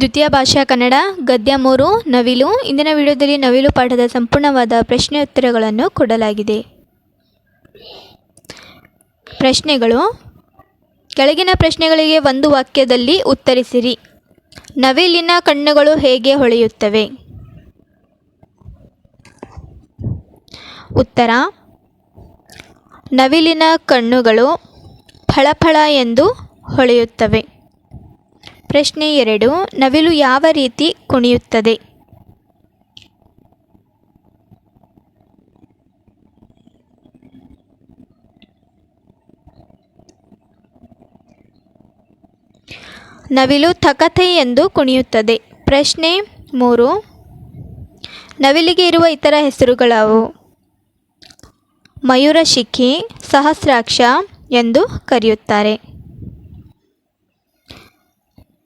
ದ್ವಿತೀಯ ಭಾಷಾ ಕನ್ನಡ, ಗದ್ಯ ಮೂರು, ನವಿಲು. ಇಂದಿನ ವಿಡಿಯೋದಲ್ಲಿ ನವಿಲು ಪಾಠದ ಸಂಪೂರ್ಣವಾದ ಪ್ರಶ್ನೆ ಉತ್ತರಗಳನ್ನು ಕೊಡಲಾಗಿದೆ. ಪ್ರಶ್ನೆಗಳು. ಕೆಳಗಿನ ಪ್ರಶ್ನೆಗಳಿಗೆ ಒಂದು ವಾಕ್ಯದಲ್ಲಿ ಉತ್ತರಿಸಿರಿ. ನವಿಲಿನ ಕಣ್ಣುಗಳು ಹೇಗೆ ಹೊಳೆಯುತ್ತವೆ? ಉತ್ತರ. ನವಿಲಿನ ಕಣ್ಣುಗಳು ಫಳಫಳ ಎಂದು ಹೊಳೆಯುತ್ತವೆ. ಪ್ರಶ್ನೆ ಎರಡು, ನವಿಲು ಯಾವ ರೀತಿ ಕುಣಿಯುತ್ತದೆ? ನವಿಲು ತಕಥೆ ಎಂದು ಕುಣಿಯುತ್ತದೆ. ಪ್ರಶ್ನೆ ಮೂರು, ನವಿಲಿಗೆ ಇರುವ ಇತರ ಹೆಸರುಗಳಾವು ಮಯೂರ ಶಿಖಿ, ಸಹಸ್ರಾಕ್ಷ ಎಂದು ಕರೆಯುತ್ತಾರೆ.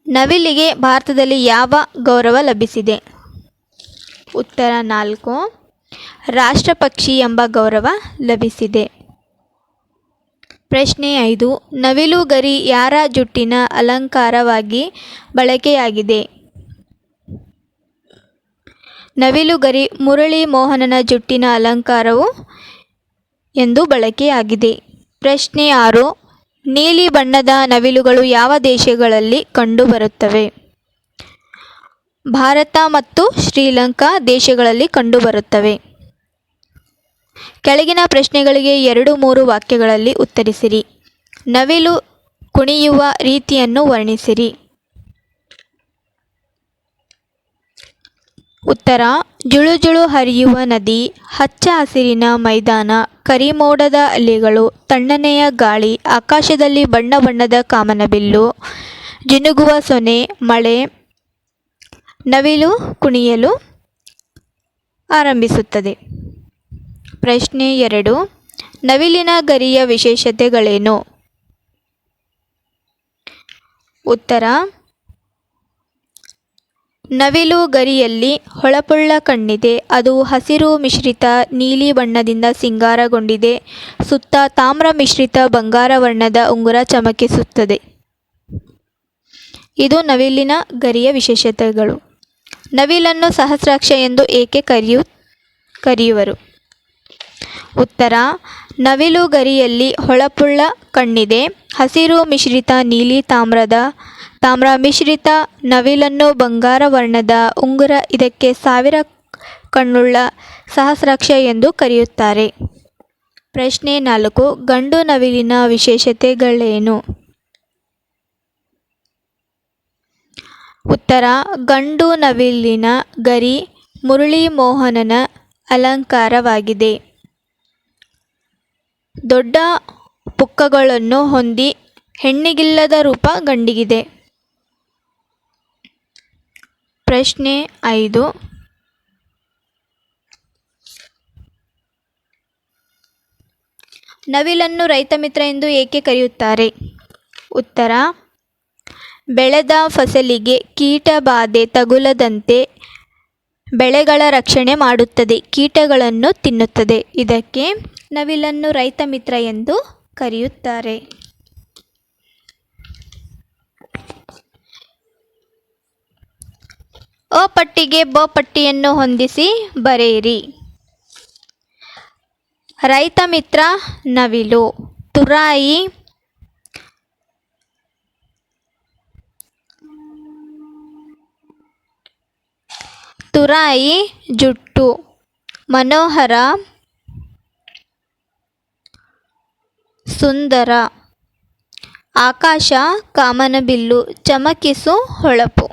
ನವಿಲಿಗೆ ಭಾರತದಲ್ಲಿ ಯಾವ ಗೌರವ ಲಭಿಸಿದೆ? ಉತ್ತರ ನಾಲ್ಕು. ರಾಷ್ಟ್ರಪಕ್ಷಿ ಎಂಬ ಗೌರವ ಲಭಿಸಿದೆ. ಪ್ರಶ್ನೆ ಐದು. ನವಿಲು ಗರಿ ಯಾರ ಜುಟ್ಟಿನ ಅಲಂಕಾರವಾಗಿ ಬಳಕೆಯಾಗಿದೆ? ನವಿಲುಗರಿ ಮುರಳಿ ಮೋಹನನ ಜುಟ್ಟಿನ ಅಲಂಕಾರವು ಎಂದು ಬಳಕೆಯಾಗಿದೆ. ಪ್ರಶ್ನೆ ಆರು. ನೀಲಿ ಬಣ್ಣದ ನವಿಲುಗಳು ಯಾವ ದೇಶಗಳಲ್ಲಿ ಕಂಡುಬರುತ್ತವೆ? ಭಾರತ ಮತ್ತು ಶ್ರೀಲಂಕಾ ದೇಶಗಳಲ್ಲಿ ಕಂಡುಬರುತ್ತವೆ. ಕೆಳಗಿನ ಪ್ರಶ್ನೆಗಳಿಗೆ ಎರಡು ಮೂರು ವಾಕ್ಯಗಳಲ್ಲಿ ಉತ್ತರಿಸಿರಿ. ನವಿಲು ಕುಣಿಯುವ ರೀತಿಯನ್ನು ವರ್ಣಿಸಿರಿ. ಉತ್ತರ ಜುಳು ಜುಳು ಹರಿಯುವ ನದಿ, ಹಚ್ಚ ಹಸಿರಿನ ಮೈದಾನ, ಕರಿಮೋಡದ ಅಲೆಗಳು, ತಣ್ಣನೆಯ ಗಾಳಿ, ಆಕಾಶದಲ್ಲಿ ಬಣ್ಣ ಬಣ್ಣದ ಕಾಮನಬಿಲ್ಲು, ಜಿನುಗುವ ಸೊನೆ, ಮಳೆ, ನವಿಲು ಕುಣಿಯಲು ಆರಂಭಿಸುತ್ತದೆ. ಪ್ರಶ್ನೆ ಎರಡು, ನವಿಲಿನ ಗರಿಯ ವಿಶೇಷತೆಗಳೇನು? ಉತ್ತರ ನವಿಲು ಗರಿಯಲ್ಲಿ ಹೊಳಪುಳ್ಳ ಕಣ್ಣಿದೆ. ಅದು ಹಸಿರು ಮಿಶ್ರಿತ ನೀಲಿ ಬಣ್ಣದಿಂದ ಸಿಂಗಾರಗೊಂಡಿದೆ. ಸುತ್ತ ತಾಮ್ರ ಮಿಶ್ರಿತ ಬಂಗಾರ ವರ್ಣದ ಉಂಗುರ ಚಮಕಿಸುತ್ತದೆ ಇದು ನವಿಲಿನ ಗರಿಯ ವಿಶೇಷತೆಗಳು. ನವಿಲನ್ನು ಸಹಸ್ರಾಕ್ಷ ಎಂದು ಏಕೆ ಕರೆಯು, ಕರೆಯುವರು? ಉತ್ತರ ನವಿಲು ಗರಿಯಲ್ಲಿ ಹೊಳಪುಳ್ಳ ಕಣ್ಣಿದೆ. ಹಸಿರು ಮಿಶ್ರಿತ ನೀಲಿ ತಾಮ್ರದ ತಾಮ್ರ ಮಿಶ್ರಿತ ನವಿಲನ್ನು ಬಂಗಾರ ವರ್ಣದ ಉಂಗುರ ಇದಕ್ಕೆ ಸಾವಿರ ಕಣ್ಣುಳ್ಳ ಸಹಸ್ರಾಕ್ಷ ಎಂದು ಕರೆಯುತ್ತಾರೆ. ಪ್ರಶ್ನೆ ನಾಲ್ಕು, ಗಂಡು ನವಿಲಿನ ವಿಶೇಷತೆಗಳೇನು? ಉತ್ತರ, ಗಂಡು ನವಿಲಿನ ಗರಿ ಮುರಳಿ ಮೋಹನನ ಅಲಂಕಾರವಾಗಿದೆ. ದೊಡ್ಡ ಪುಕ್ಕಗಳನ್ನು ಹೊಂದಿ ಹೆಣ್ಣಿಗಿಲ್ಲದ ರೂಪ ಗಂಡಿಗಿದೆ. ಪ್ರಶ್ನೆ ಐದು. ನವಿಲನ್ನು ರೈತ ಮಿತ್ರ ಎಂದು ಏಕೆ ಕರೆಯುತ್ತಾರೆ? ಉತ್ತರ, ಬೆಳೆದ ಫಸಲಿಗೆ ಕೀಟ ಬಾಧೆ ತಗುಲದಂತೆ ಬೆಳೆಗಳ ರಕ್ಷಣೆ ಮಾಡುತ್ತದೆ, ಕೀಟಗಳನ್ನು ತಿನ್ನುತ್ತದೆ. ಇದಕ್ಕೆ ನವಿಲನ್ನು ರೈತ ಮಿತ್ರ ಎಂದು ಕರೆಯುತ್ತಾರೆ. ಅ ಪಟ್ಟಿಗೆ ಬ ಪಟ್ಟಿಯನ್ನು ಹೊಂದಿಸಿ ಬರೆಯಿರಿ. ರೈತ ಮಿತ್ರ ನವಿಲು, ತುರಾಯಿ ತುರಾಯಿ ಜುಟ್ಟು, ಮನೋಹರ, ಸುಂದರ, ಆಕಾಶ ಕಾಮನಬಿಲ್ಲು, ಚಮಕಿಸು ಹೊಳಪು.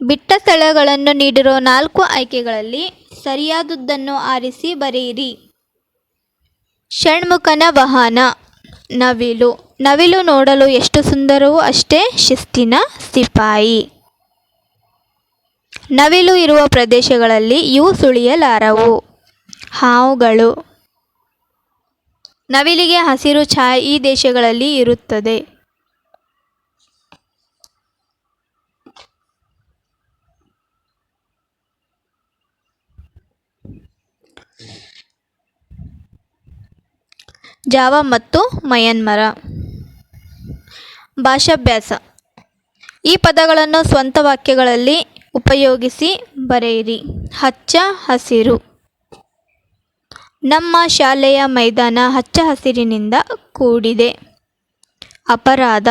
ಬಿಟ್ಟ ಸ್ಥಳಗಳನ್ನು ನೀಡಿರೋ ನಾಲ್ಕು ಆಯ್ಕೆಗಳಲ್ಲಿ ಸರಿಯಾದುದನ್ನು ಆರಿಸಿ ಬರೆಯಿರಿ. ಷಣ್ಮುಖನ ವಾಹನ, ನವಿಲು. ನವಿಲು ನೋಡಲು ಎಷ್ಟು ಸುಂದರವೂ ಅಷ್ಟೇ ಶಿಸ್ತಿನ ಸಿಪಾಯಿ. ನವಿಲು ಇರುವ ಪ್ರದೇಶಗಳಲ್ಲಿ ಇವು ಸುಳಿಯಲಾರವು. ಹಾವುಗಳು. ನವಿಲಿಗೆ ಹಸಿರು ಛಾಯೆ ಈ ದೇಶಗಳಲ್ಲಿ ಇರುತ್ತದೆ. ಜಾವ ಮತ್ತು ಮಯನ್ಮರ. ಭಾಷಾಭ್ಯಾಸ. ಈ ಪದಗಳನ್ನು ಸ್ವಂತ ವಾಕ್ಯಗಳಲ್ಲಿ ಉಪಯೋಗಿಸಿ ಬರೆಯಿರಿ. ಹಚ್ಚ ಹಸಿರು. ನಮ್ಮ ಶಾಲೆಯ ಮೈದಾನ ಹಚ್ಚ ಹಸಿರಿನಿಂದ ಕೂಡಿದೆ. ಅಪರಾಧ.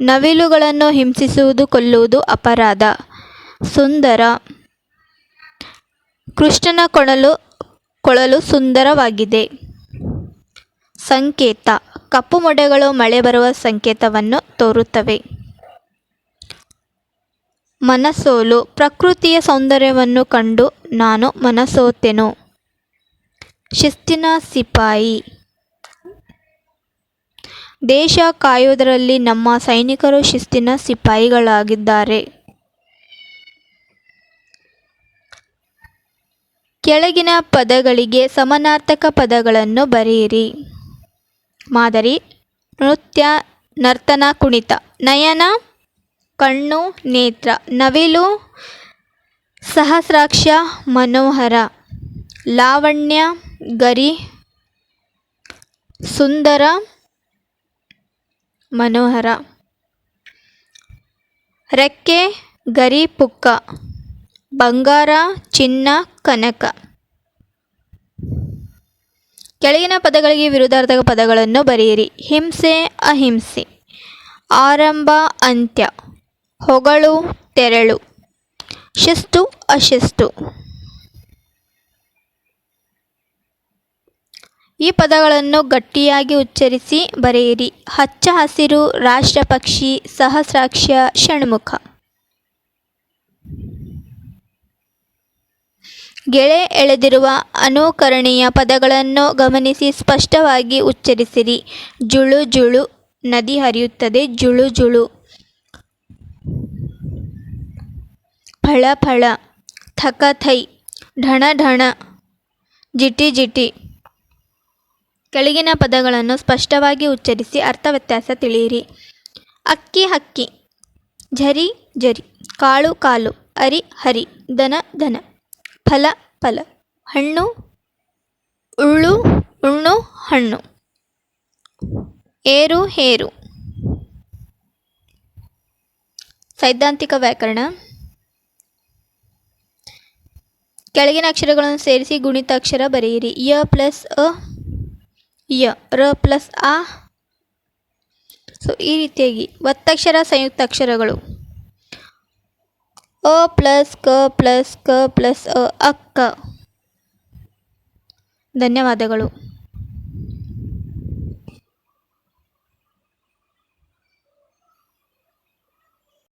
ನವಿಲುಗಳನ್ನು ಹಿಂಸಿಸುವುದು, ಕೊಲ್ಲುವುದು ಅಪರಾಧ. ಸುಂದರ. ಕೃಷ್ಣನ ಕೊಳಲು ಕೊಳಲು ಸುಂದರವಾಗಿದೆ. ಸಂಕೇತ. ಕಪ್ಪು ಮೊಡೆಗಳು ಮಳೆ ಬರುವ ಸಂಕೇತವನ್ನು ತೋರುತ್ತವೆ. ಮನಸೋಲು. ಪ್ರಕೃತಿಯ ಸೌಂದರ್ಯವನ್ನು ಕಂಡು ನಾನು ಮನಸೋತೆನು. ಶಿಸ್ತಿನ ಸಿಪಾಯಿ. ದೇಶ ಕಾಯುವುದರಲ್ಲಿ ನಮ್ಮ ಸೈನಿಕರು ಶಿಸ್ತಿನ ಸಿಪಾಯಿಗಳಾಗಿದ್ದಾರೆ. ಕೆಳಗಿನ ಪದಗಳಿಗೆ ಸಮಾನಾರ್ಥಕ ಪದಗಳನ್ನು ಬರೆಯಿರಿ. ಮಾದರಿ ನೃತ್ಯ ನರ್ತನ ಕುಣಿತ. ನಯನ, ಕಣ್ಣು, ನೇತ್ರ. ನವಿಲು, ಸಹಸ್ರಾಕ್ಷ, ಮನೋಹರ. ಲಾವಣ್ಯ, ಗರಿ. ಸುಂದರ, ಮನೋಹರ. ರೆಕ್ಕೆ, ಗರಿ, ಪುಕ್ಕ. ಬಂಗಾರ, ಚಿನ್ನ, ಕನಕ. ಕೆಳಗಿನ ಪದಗಳಿಗೆ ವಿರುದ್ಧಾರ್ಥಕ ಪದಗಳನ್ನು ಬರೆಯಿರಿ. ಹಿಂಸೆ, ಅಹಿಂಸೆ. ಆರಂಭ, ಅಂತ್ಯ. ಹೊಗಳು, ತೆರಳು. ಶಿಸ್ತು, ಅಶಿಸ್ತು. ಈ ಪದಗಳನ್ನು ಗಟ್ಟಿಯಾಗಿ ಉಚ್ಚರಿಸಿ ಬರೆಯಿರಿ. ಹಚ್ಚ ಹಸಿರು, ರಾಷ್ಟ್ರಪಕ್ಷಿ, ಸಹಸ್ರಾಕ್ಷ, ಷಣ್ಮುಖ. ಗೆಳೆ ಎಳೆದಿರುವ ಅನುಕರಣೀಯ ಪದಗಳನ್ನು ಗಮನಿಸಿ ಸ್ಪಷ್ಟವಾಗಿ ಉಚ್ಚರಿಸಿರಿ. ಜುಳು ಜುಳು, ನದಿ ಹರಿಯುತ್ತದೆ, ಜುಳು ಜುಳು. ಫಳ ಫಳ, ಥಕ ಥೈ, ಢಣ ಢಣ, ಜಿಟಿ ಜಿಟಿ. ಕೆಳಗಿನ ಪದಗಳನ್ನು ಸ್ಪಷ್ಟವಾಗಿ ಉಚ್ಚರಿಸಿ ಅರ್ಥ ವ್ಯತ್ಯಾಸ ತಿಳಿಯಿರಿ. ಅಕ್ಕಿ ಹಕ್ಕಿ, ಝರಿ ಜರಿ ಕಾಳು ಕಾಲು, ಅರಿ ಹರಿ, ದನ ದನ ಫಲ ಫಲ. ಹಣ್ಣು ಉಳ್ಳು ಉಣ್ಣು, ಹಣ್ಣು. ಏರು ಹೇರು ಸೈದ್ಧಾಂತಿಕ ವ್ಯಾಕರಣ. ಕೆಳಗಿನ ಅಕ್ಷರಗಳನ್ನು ಸೇರಿಸಿ ಗುಣಿತಾಕ್ಷರ ಬರೆಯಿರಿ. ಯ ಪ್ಲಸ್ ಅ, ಯ. ರ ಪ್ಲಸ್ ಆ. ಸೊ ಈ ರೀತಿಯಾಗಿ ಒತ್ತಕ್ಷರ ಸಂಯುಕ್ತಾಕ್ಷರಗಳು ಅ ಪ್ಲಸ್ ಕ ಪ್ಲಸ್ ಕ ಪ್ಲಸ್ ಅ ಅಕ್ಕ. ಧನ್ಯವಾದಗಳು.